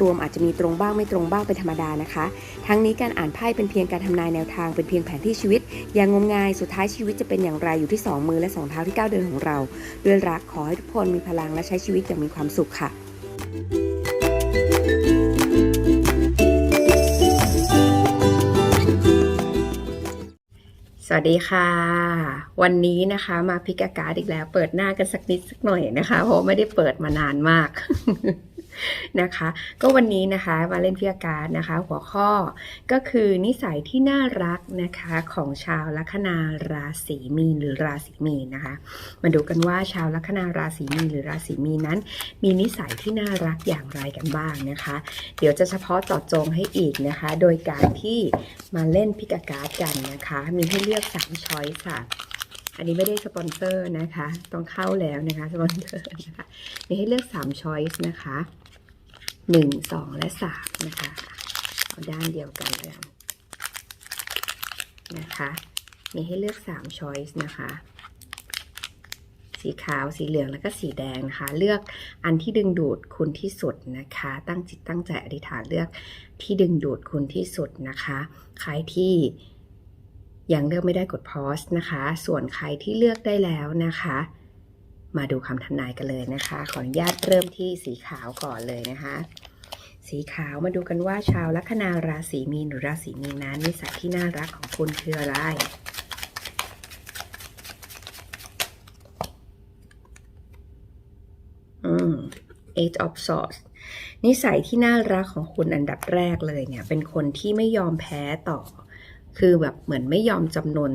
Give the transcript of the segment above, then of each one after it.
รวมอาจจะมีตรงบ้างไม่ตรงบ้างเป็นธรรมดานะคะ ทั้งนี้การอ่านไพ่เป็นเพียงการทำนายแนวทางเป็นเพียงแผนที่ชีวิต อย่างงมงายสุดท้ายชีวิตจะเป็นอย่างไรอยู่ที่สองมือและสองเท้าที่ก้าวเดินของเรา ด้วยรักขอให้ทุกคนมีพลังและใช้ชีวิตอย่างมีความสุขค่ะสวัสดีค่ะ วันนี้นะคะมาพิกาการ์อีกแล้ว เปิดหน้ากันสักนิดสักหน่อยนะคะ เพราะไม่ได้เปิดมานานมาก นะคะ ก็วันนี้นะคะมาเล่นพิการนะคะ หัวข้อก็คือนิสัยที่น่ารักนะคะของชาวลัคนาราศีมีนหรือราศีมีนนะคะ มาดูกันว่าชาวลัคนาราศีมีนหรือราศีมีนนั้น มีนิสัยที่น่ารักอย่างไรกันบ้างนะคะ เดี๋ยวจะเฉพาะจาะจงให้อีกนะคะ โดยการที่มาเล่นพิกาการ์ดกันนะคะ มีให้เลือก3ช้อยส์ค่ะอันนี้ไม่ได้สปอนเซอร์นะคะ ต้องเข้าแล้วนะคะ สปอนเซอร์นะคะ มีให้เลือก3ช้อยส์นะคะ 1 2และ3นะคะเอาด้านเดียวกันเลยนะคะมีให้เลือก3ช้อยส์นะคะสีขาวสีเหลืองแล้วก็สีแดงนะคะ เลือกอันที่ดึงดูดคุณที่สุดนะคะ ตั้งจิตตั้งใจอธิษฐานเลือกที่ดึงดูดคุณที่สุดนะคะใครที่ยังเลือกไม่ได้กดพอสนะคะ ส่วนใครที่เลือกได้แล้วนะคะ มาดูคำทำนายกันเลยนะคะ ขออนุญาตเริ่มที่สีขาวก่อนเลยนะคะ สีขาวมาดูกันว่าชาวลัคนาราศีมีนหรือราศีมีนนั้นนิสัยที่น่ารักของคุณคืออะไรอืม Eight of Swords นิสัยที่น่ารักของคุณอันดับแรกเลยเนี่ย เป็นคนที่ไม่ยอมแพ้ต่อ คือแบบเหมือนไม่ยอมจำนน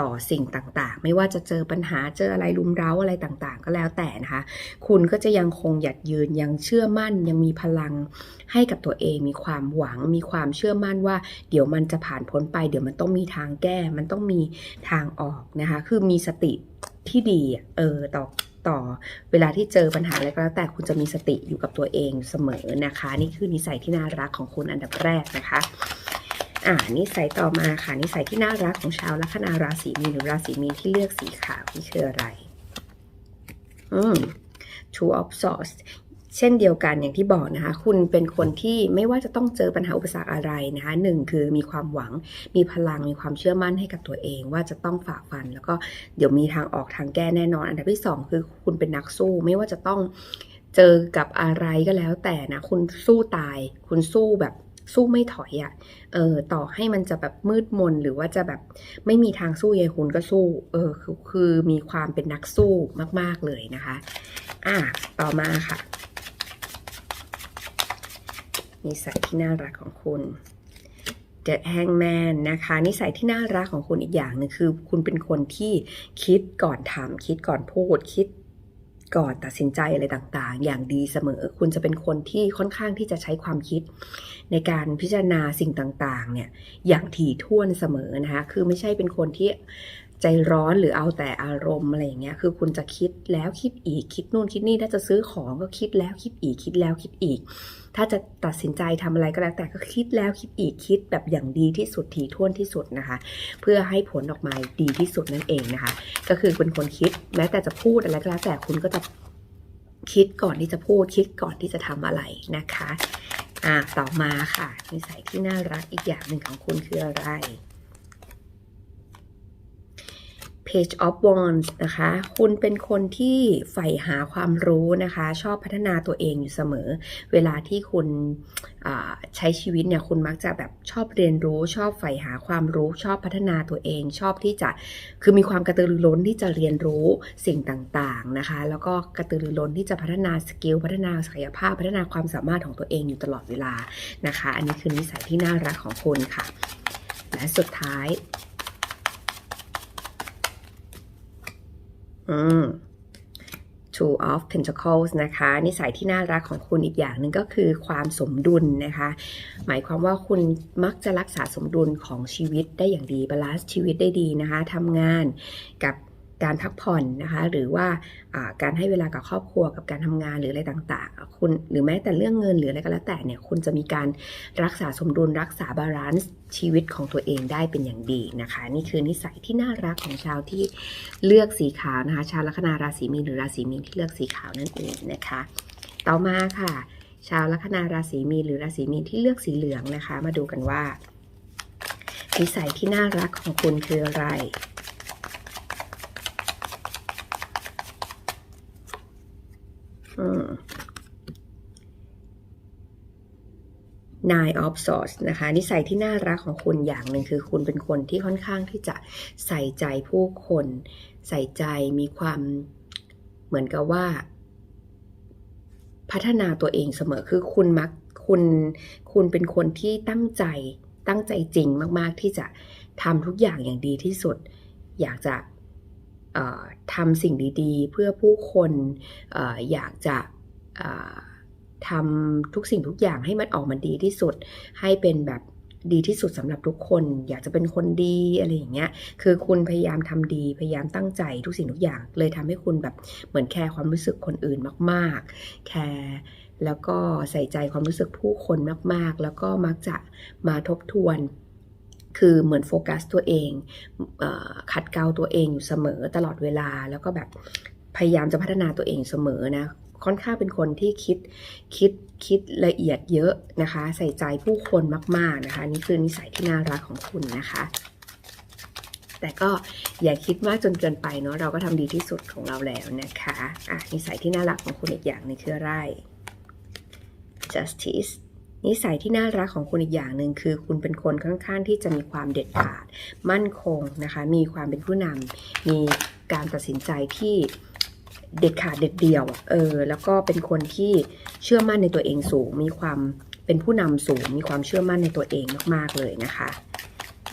ต่อสิ่งต่างๆ ไม่ว่าจะเจอปัญหาเจออะไรรุมเร้าอะไรต่างๆ ก็แล้วแต่นะคะ คุณก็จะยังคงหยัดยืนยังเชื่อมั่น ยังมีพลังให้กับตัวเอง มีความหวัง มีความเชื่อมั่นว่า เดี๋ยวมันจะผ่านพ้นไป เดี๋ยวมันต้องมีทางแก้ มันต้องมีทางออกนะคะ คือมีสติที่ดีเออต่อต่อเวลาที่เจอปัญหาอะไรก็แล้วแต่คุณจะมีสติอยู่กับตัวเองเสมอนะคะ นี่คือนิสัยที่น่ารักของคุณอันดับแรกนะคะ อ่านิสัยต่อมาค่ะ นิสัยที่น่ารักของชาวลัคนาราศีมีนหรือราศีมีนที่เลือกสีขาวนี่คืออะไร อืม Two of Swords เช่นเดียวกันอย่างที่บอกนะคะ คุณเป็นคนที่ไม่ว่าจะต้องเจอปัญหาอุปสรรคอะไรนะคะหนึ่งคือมีความหวังมีพลังมีความเชื่อมั่นให้กับตัวเอง ว่าจะต้องฝ่าฟัน แล้วก็เดี๋ยวมีทางออกทางแก้แน่นอน อันดับที่สองคือคุณเป็นนักสู้ไม่ว่าจะต้องเจอกับอะไรก็แล้วแต่นะ คุณสู้ตาย คุณสู้แบบ สู้ไม่ถอยอะ่ะ เออ ต่อให้มันจะแบบมืดมนหรือว่าจะแบบไม่มีทางสู้ยังไงคุณก็สู้ เออ คือคือมีความเป็นนักสู้มาก ๆเลยนะคะ อะ ต่อมาค่ะนิสัยที่น่ารักของคุณ The Hangman นะคะ นิสัยที่น่ารักของคุณอีกอย่างหนึ่งคือ คุณเป็นคนที่คิดก่อนทำคิดก่อนพูดคิด ก่อนตัดสินใจอะไรต่างๆ อย่างดีเสมอ คุณจะเป็นคนที่ค่อนข้างที่จะใช้ความคิด ในการพิจารณาสิ่งต่างๆเนี่ยอย่างถี่ถ้วนเสมอนะคะคือไม่ใช่เป็นคนที่ ใจร้อนหรือเอาแต่อารมณ์อะไรอย่างเงี้ย คือคุณจะคิดแล้วคิดอีกคิดนู่นคิดนี่ถ้าจะซื้อของก็คิดแล้วคิดอีกคิดแล้วคิดอีก ถ้าจะตัดสินใจทำอะไรก็แล้วแต่ก็คิดแล้วคิดอีกคิดแบบอย่างดีที่สุดถี่ถ้วนที่สุดนะคะ เพื่อให้ผลออกมาดีที่สุดนั่นเองนะคะ ก็คือเป็นคนคิดแม้แต่จะพูดอะไรก็แล้วแต่คุณก็จะคิดก่อนที่จะพูดคิดก่อนที่จะทำอะไรนะคะอ่าต่อมาค่ะนิสัยที่น่ารักอีกอย่างหนึ่งของคุณคืออะไร Page of Wands นะคะ คุณเป็นคนที่ใฝ่หาความรู้นะคะ ชอบพัฒนาตัวเองอยู่เสมอ เวลาที่คุณใช้ชีวิตเนี่ย คุณมักจะแบบชอบเรียนรู้ ชอบใฝ่หาความรู้ ชอบพัฒนาตัวเอง ชอบที่จะ คือมีความกระตือรือร้นที่จะเรียนรู้สิ่งต่างๆนะคะ แล้วก็กระตือรือร้นที่จะพัฒนาสกิล พัฒนาศักยภาพ พัฒนาความสามารถของตัวเองอยู่ตลอดเวลานะคะ อันนี้คือนิสัยที่น่ารักของคุณค่ะ และสุดท้าย อืม Two of Pentacles นะคะ นิสัยที่น่ารักของคุณอีกอย่างหนึ่งก็คือความสมดุลนะคะ หมายความว่าคุณมักจะรักษาสมดุลของชีวิตได้อย่างดีบาลานซ์ชีวิตได้ดีนะคะทำงานกับ การพักผ่อนนะคะหรือว่าการให้เวลากับครอบครัวกับการทำงานหรืออะไรต่างๆคุณหรือแม้แต่เรื่องเงินหรืออะไรก็แล้วแต่เนี่ยคุณจะมีการรักษาสมดุลรักษาบาลานซ์ชีวิตของตัวเองได้เป็นอย่างดีนะคะ นี่คือนิสัยที่น่ารักของชาวที่เลือกสีขาวนะคะ ชาวลัคนาราศีมีนหรือราศีมีนที่เลือกสีขาวนั่นเองนะคะ ต่อมาค่ะ ชาวลัคนาราศีมีนหรือราศีมีนที่เลือกสีเหลืองนะคะ มาดูกันว่านิสัยที่น่ารักของคุณคืออะไร อืม Nine of Swords นะคะนิสัยที่น่ารักของคุณอย่างหนึ่งคือคุณเป็นคนที่ค่อนข้างที่จะใส่ใจผู้คน ใส่ใจมีความเหมือนกับว่า พัฒนาตัวเองเสมอคือคุณมักคุณคุณเป็นคนที่ตั้งใจตั้งใจจริงมาก ๆ ที่จะทำทุกอย่างอย่างดีที่สุด อยากจะ ทำสิ่งดีๆ เพื่อผู้คนออยากจะทำทุกสิ่งทุกอย่างให้มันออกมาดีที่สุด ให้เป็นแบบดีที่สุดสำหรับทุกคน อยากจะเป็นคนดีอะไรอย่างเงี้ย คือคุณพยายามทำดี พยายามตั้งใจทุกสิ่งทุกอย่าง เลยทำให้คุณแบบเหมือนแคร์ความรู้สึกคนอื่นมากๆ แคร์แล้วก็ใส่ใจความรู้สึกผู้คนมากๆ แล้วก็มักจะมาทบทวน คือเหมือนโฟกัสตัวเองอขัดเกลาตัวเองอยู่เสมอตลอดเวลาแล้วก็แบบพยายามจะพัฒนาตัวเองเสมอนะค่อนข้างเป็นคนที่คิดคิดคิดละเอียดเยอะนะคะ ใส่ใจผู้คนมาก ๆนะคะ นี่คือนิสัยที่น่ารักของคุณนะคะ แต่ก็อย่าคิดมากจนเกินไปเนาะเราก็ทำดีที่สุดของเราแล้วนะคะอะนิสัยที่น่ารักของคุณอีกอย่างนึงคืออะไร justice นิสัยที่น่ารักของคุณอีกอย่างหนึ่งคือ คุณเป็นคนค่อนข้างที่จะมีความเด็ดขาด มั่นคงนะคะ มีความเป็นผู้นำมีการตัดสินใจที่เด็ดขาดเด็ดเดี่ยว เออ แล้วก็เป็นคนที่เชื่อมั่นในตัวเองสูง มีความเป็นผู้นำสูง มีความเชื่อมั่นในตัวเองมากๆเลยนะคะ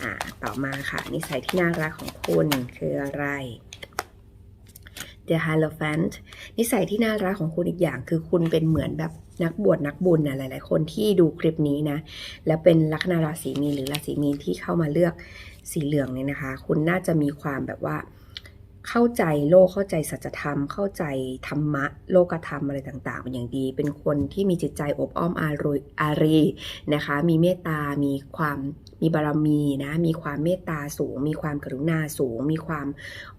อ่า ต่อมาค่ะ นิสัยที่น่ารักของคุณคืออะไร The Hierophant นิสัยที่น่ารักของคุณอีกอย่างคือคุณเป็นเหมือนแบบ นักบวชนักบุญนะหลาย ๆ คนที่ดูคลิปนี้นะ แล้วเป็นลัคนาราศีมีนหรือราศีมีนที่เข้ามาเลือกสีเหลืองเนี่ยนะคะ คุณน่าจะมีความแบบว่าเข้าใจโลกเข้าใจสัจธรรม เข้าใจธรรมะ โลกธรรมอะไรต่างๆเป็นอย่างดี เป็นคนที่มีจิตใจอบอ้อมอารีอารีนะคะ มีเมตตา มีความมีบารมีนะ มีความเมตตาสูง มีความกรุณาสูง มีความ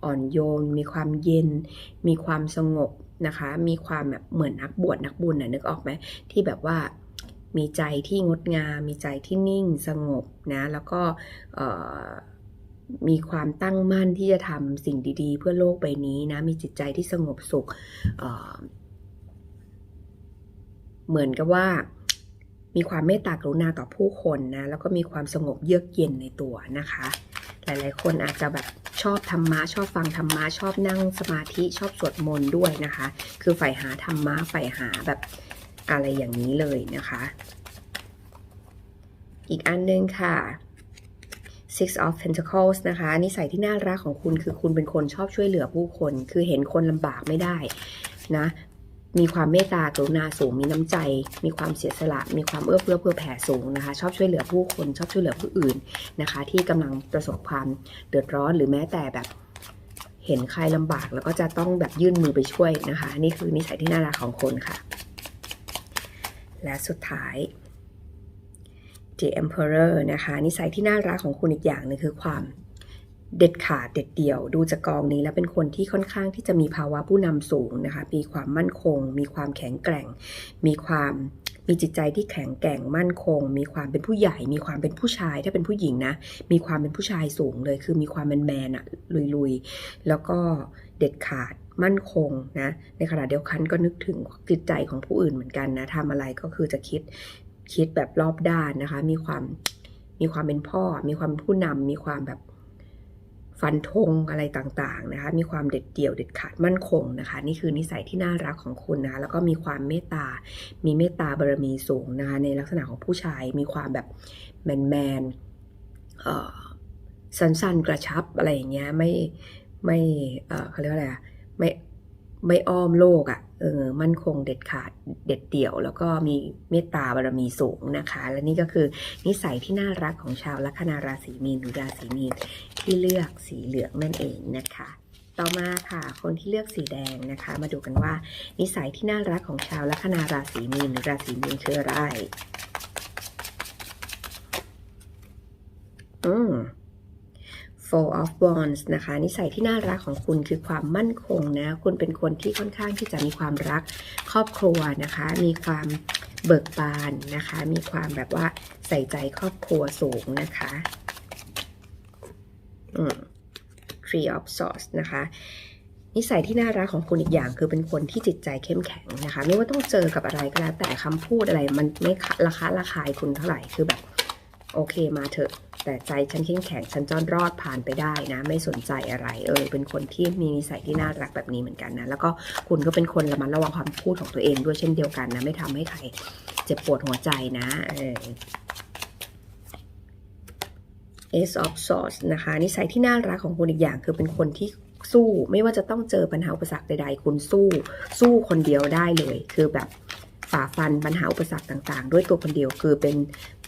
อ่อนโยน มีความเย็น มีความสงบ นะคะ มีความแบบเหมือนนักบวชนักบุญน่ะนึกออกไหมที่แบบว่ามีใจที่งดงาม มีใจที่นิ่งสงบนะ แล้วก็มีความตั้งมั่นที่จะทำสิ่งดี ๆ เพื่อโลกใบนี้นะ มีจิตใจที่สงบสุขเเหมือนกับว่ามีความเมตตากรุณาต่อผู้คนนะ แล้วก็มีความสงบเยือกเย็นในตัวนะคะ หลายๆ คนอาจจะแบบ ชอบธรรมะชอบฟังธรรมะชอบนั่งสมาธิชอบสวดมนต์ด้วยนะคะ คือใฝ่หาธรรมะใฝ่หาแบบอะไรอย่างนี้เลยนะคะ อีกอันนึงค่ะ Six of Pentacles นะคะนิสัยที่น่ารักของคุณคือคุณเป็นคนชอบช่วยเหลือผู้คน คือเห็นคนลำบากไม่ได้นะ มีความเมตตากรุณาสูง มีน้ำใจ มีความเสียสละ มีความเอื้อเฟื้อเผื่อแผ่สูงนะคะ ชอบช่วยเหลือผู้คนชอบช่วยเหลือผู้อื่นนะคะ ที่กำลังประสบความเดือดร้อนหรือแม้แต่แบบเห็นใครลำบากแล้วก็จะต้องแบบยื่นมือไปช่วยนะคะ นี่คือนิสัยที่น่ารักของคนค่ะ และสุดท้าย The Emperor นะคะ นิสัยที่น่ารักของคุณอีกอย่างหนึงคือความ เด็ดขาดเด็ดเดี่ยว ดูจากกองนี้แล้วเป็นคนที่ค่อนข้างที่จะมีภาวะผู้นำสูงนะคะ มีความมั่นคง มีความแข็งแกร่ง มีความมีจิตใจที่แข็งแกร่งมั่นคง มีความเป็นผู้ใหญ่ มีความเป็นผู้ชาย ถ้าเป็นผู้หญิงนะ มีความเป็นผู้ชายสูงเลย คือมีความเป็นแมนอะลุยๆ แล้วก็เด็ดขาดมั่นคงนะ ในขณะเดียวกันก็นึกถึงจิตใจของผู้อื่นเหมือนกันนะทำอะไรก็คือจะคิดคิดแบบรอบด้านนะคะ มีความมีความเป็นพ่อ มีความเป็นผู้นำมีความแบบ ฟันธงอะไรต่างๆนะคะ มีความเด็ดเดี่ยวเด็ดขาดมั่นคงนะคะ นี่คือนิสัยที่น่ารักของคุณนะคะแล้วก็มีความเมตตา มีเมตตาบารมีสูงนะคะในลักษณะของผู้ชาย มีความแบบแมนแมนสั้นๆกระชับอะไรอย่างเงี้ยไม่ไม่เขาเรียกว่าอะไรไม่ ไม่อ้อมโลกอะ่ะเออมั่นคงเด็ดขาดเด็ดเดี่ยว แล้วก็มีเมตตาบารมีสูงนะคะ และนี่ก็คือนิสัยที่น่ารักของชาวลัคนาราศีมีนหรือราศีมีนที่เลือกสีเหลืองนั่นเองนะคะ ต่อมาค่ะ คนที่เลือกสีแดงนะคะ มาดูกันว่า นิสัยที่น่ารักของชาวลัคนาราศีมีนหรือราศีมีนคืออะไรอืม Four of Wands นะคะ นิสัยที่น่ารักของคุณคือความมั่นคงนะ คุณเป็นคนที่ค่อนข้างที่จะมีความรักครอบครัวนะคะ มีความเบิกบานนะคะ มีความแบบว่าใส่ใจครอบครัวสูงนะคะอืม Tree of Swords นะคะนิสัยที่น่ารักของคุณอีกอย่างคือเป็นคนที่จิตใจเข้มแข็งนะคะ ไม่ว่าต้องเจอกับอะไรก็แล้วแต่คำพูดอะไรมันไม่ราคาราคายคุณเท่าไหร่คือแบบ โอเคมาเถอะ แต่ใจฉันเข้มแข็งฉันจอนรอดผ่านไปได้นะ ไม่สนใจอะไร เออ เป็นคนที่มีนิสัยที่น่ารักแบบนี้เหมือนกันนะ แล้วก็คุณก็เป็นคนระมัดระวังความพูดของตัวเองด้วยเช่นเดียวกันนะ ไม่ทำให้ใครเจ็บปวดหัวใจนะ เออ Ace of Swords นะคะ นิสัยที่น่ารักของคุณอีกอย่างคือเป็นคนที่สู้ ไม่ว่าจะต้องเจอปัญหาอุปสรรคใดๆ คุณสู้ สู้คนเดียวได้เลย คือแบบ ฝ่าฟันปัญหาอุปสรรคต่างๆ ด้วยตัวคนเดียวคือเป็น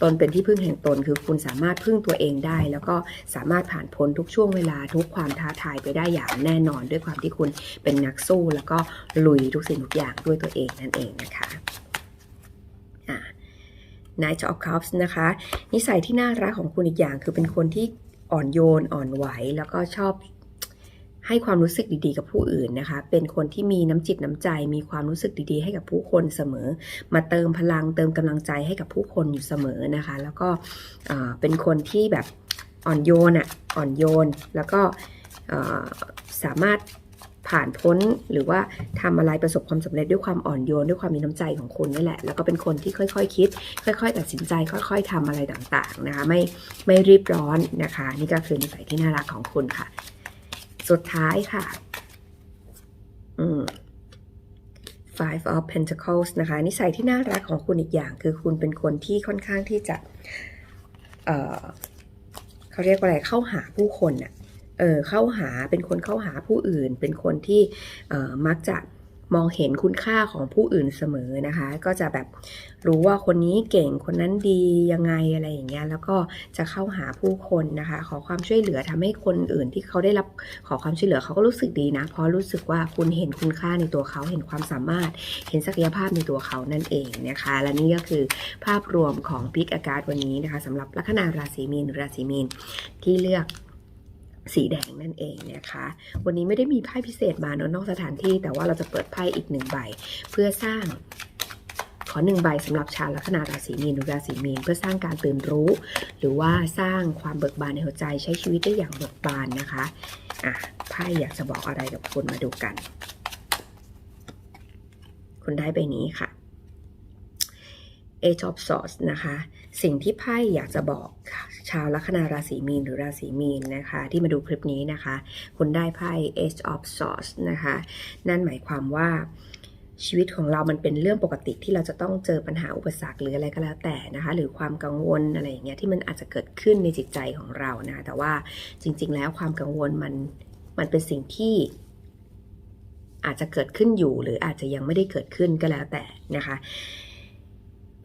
ตนเป็นที่พึ่งแห่งตน คือคุณสามารถพึ่งตัวเองได้ แล้วก็สามารถผ่านพ้นทุกช่วงเวลาทุกความท้าทายไปได้อย่างแน่นอนด้วยความที่คุณเป็นนักสู้ แล้วก็ลุยทุกสิ่งทุกอย่างด้วยตัวเองนั่นเองนะคะอ่า Knight of Cups นะคะ นิสัยที่น่ารักของคุณอีกอย่างคือเป็นคนที่อ่อนโยนอ่อนไหวแล้วก็ชอบ ให้ความรู้สึกดีๆ กับผู้อื่นนะคะ เป็นคนที่มีน้ำจิตน้ำใจ มีความรู้สึกดีๆ ให้กับผู้คนเสมอ มาเติมพลังเติมกำลังใจให้กับผู้คนอยู่เสมอนะคะ แล้วก็เป็นคนที่แบบอ่อนโยนอะอ่อนโยน แล้วก็สามารถผ่านพ้นหรือว่าทำอะไรประสบความสำเร็จด้วยความอ่อนโยนด้วยความมีน้ำใจของคุณนี่แหละ แล้วก็เป็นคนที่ค่อยๆคคิด ค่อย ๆ ตัดสินใจ ค่อย ๆทำอะไรต่างๆนะคะไม่ไม่รีบร้อนนะคะ นี่ก็คือนิสัยที่น่ารักของคุณค่ะ สุดท้ายค่ะ อืม Five of Pentacles นะคะ นิสัยที่น่ารักของคุณอีกอย่าง คือคุณเป็นคนที่ค่อนข้างที่จะเเขาเรียกว่าอะไรเข้าหาผู้คนอะเออเข้าหาเป็นคนเข้าหาผู้อื่น เป็นคนที่มักจะ มองเห็นคุณค่าของผู้อื่นเสมอนะคะ ก็จะแบบรู้ว่าคนนี้เก่งคนนั้นดียังไงอะไรอย่างเงี้ยแล้วก็จะเข้าหาผู้คนนะคะ ขอความช่วยเหลือทำให้คนอื่นที่เขาได้รับขอความช่วยเหลือเขาก็รู้สึกดีนะ เพราะรู้สึกว่าคุณเห็นคุณค่าในตัวเขาเห็นความสามารถ เห็นศักยภาพในตัวเขานั่นเองนะคะ และนี่ก็คือภาพรวมของพิกอากาศวันนี้นะคะสำหรับลัคนาราศีมีนราศีมีนที่เลือก สีแดงนั่นเองนะคะ วันนี้ไม่ได้มีไพ่พิเศษมาเนอะนอกสถานที่ แต่ว่าเราจะเปิดไพ่อีกหนึ่งใบ เพื่อสร้างขอหนึ่งใบสำหรับชาวลัคนาราศีมีนหรือราศีมีนเพื่อสร้างการตื่นรู้ หรือว่าสร้างความเบิกบานในหัวใจใช้ชีวิตได้อย่างเบิกบานนะคะอะไพ่อยากจะบอกอะไรกับคุณมาดูกัน คุณได้ใบนี้ค่ะ Age of Swords นะคะ สิ่งที่ไพ่อยากจะบอกชาวลัคนาราศีมีนหรือราศีมีนนะคะ ที่มาดูคลิปนี้นะคะ คุณได้ไพ่ Age of Swords นะคะ นั่นหมายความว่าชีวิตของเรามันเป็นเรื่องปกติที่เราจะต้องเจอปัญหาอุปสรรคหรืออะไรก็แล้วแต่นะคะ หรือความกังวลอะไรอย่างเงี้ยที่มันอาจจะเกิดขึ้นในจิตใจของเรานะแต่ว่าจริง ๆ แล้วความกังวลมันมันเป็นสิ่งที่อาจจะเกิดขึ้นอยู่หรืออาจจะยังไม่ได้เกิดขึ้นก็แล้วแต่นะคะ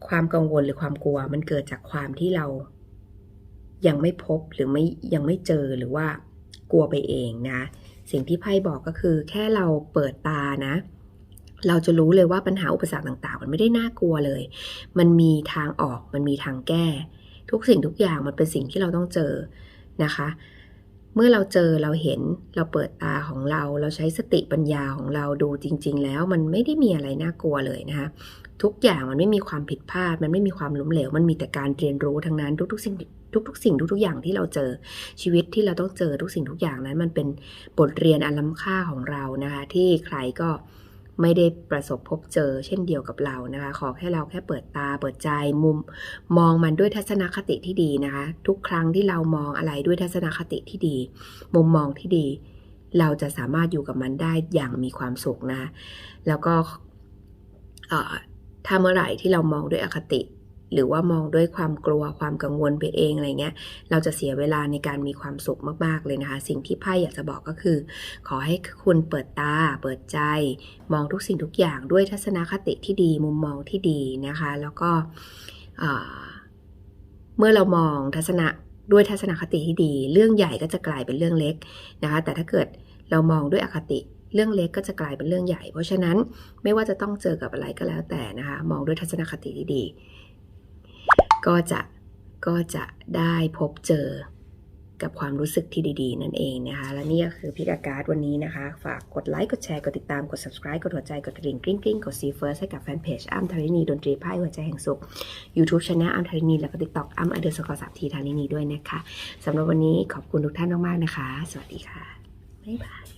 ความกังวลหรือความกลัว มันเกิดจากความที่เรา ยังไม่พบหรือไม่ยังไม่เจอหรือว่ากลัวไปเองนะ สิ่งที่ไพ่บอกก็คือ แค่เราเปิดตานะ เราจะรู้เลยว่าปัญหาอุปสรรคต่าง ๆ มันไม่ได้น่ากลัวเลย มันมีทางออกมันมีทางแก้ ทุกสิ่งทุกอย่างมันเป็นสิ่งที่เราต้องเจอนะคะ เมื่อเราเจอเราเห็นเราเปิดตาของเรา เราใช้สติปัญญาของเราดูจริง ๆ แล้วมันไม่ได้มีอะไรน่ากลัวเลยนะคะ ทุกอย่างมันไม่มีความผิดพลาด มันไม่มีความล้มเหลว มันมีแต่การเรียนรู้ทั้งนั้นทุกๆสิ่งทุกๆ สิ่งทุกๆอย่างที่เราเจอชีวิตที่เราต้องเจอทุกสิ่งทุกอย่างนั้น มันเป็นบทเรียนอันล้ำค่าของเรานะคะ ที่ใครก็ไม่ได้ประสบพบเจอเช่นเดียวกับเรานะคะ ขอแค่เราแค่เปิดตาเปิดใจมุม มองมันด้วยทัศนคติที่ดีนะคะ ทุกครั้งที่เรามองอะไรด้วยทัศนคติที่ดี มุมมองที่ดี เราจะสามารถอยู่กับมันได้อย่างมีความสุขนะ แล้วก็ ถ้าเมื่อไหร่ที่เรามองด้วยอคติ หรือว่ามองด้วยความกลัวความกังวลไปเองอะไรเงี้ย เราจะเสียเวลาในการมีความสุขมากๆเลยนะคะ สิ่งที่ไพ่อยากจะบอกก็คือ ขอให้คุณเปิดตา เปิดใจ มองทุกสิ่งทุกอย่างด้วยทัศนคติที่ดีมุมมองที่ดีนะคะ แล้วก็เมื่อเรามองทัศนะด้วยทัศนคติที่ดี เรื่องใหญ่ก็จะกลายเป็นเรื่องเล็กนะคะ แต่ถ้าเกิดเรามองด้วยอคติ เรื่องเล็กก็จะกลายเป็นเรื่องใหญ่ เพราะฉะนั้นไม่ว่าจะต้องเจอกับอะไรก็แล้วแต่นะคะ มองด้วยทัศนคติที่ดี ก็จะก็จะได้พบเจอกับความรู้สึกที่ดีๆ นั่นเองนะคะ และนี่ก็คือพิกาการ์ดวันนี้นะคะ ฝากกดไลค์ กดแชร์ กดติดตาม กด subscribe กดหัวใจ กดกระดิ่งกริ๊งกริ๊งกดซีเฟิร์สให้กับแฟนเพจอ้ำธารินี ดนตรีไพ่หัวใจแห่งสุข YouTube Channel อ้ำธารินี แล้วก็ TikTok อ้ำอเดอร์สกอร์สามทีธารินีด้วยนะคะสำหรับวันนี้ขอบคุณทุกท่านมากๆนะคะ สวัสดีค่ะ บ๊ายบาย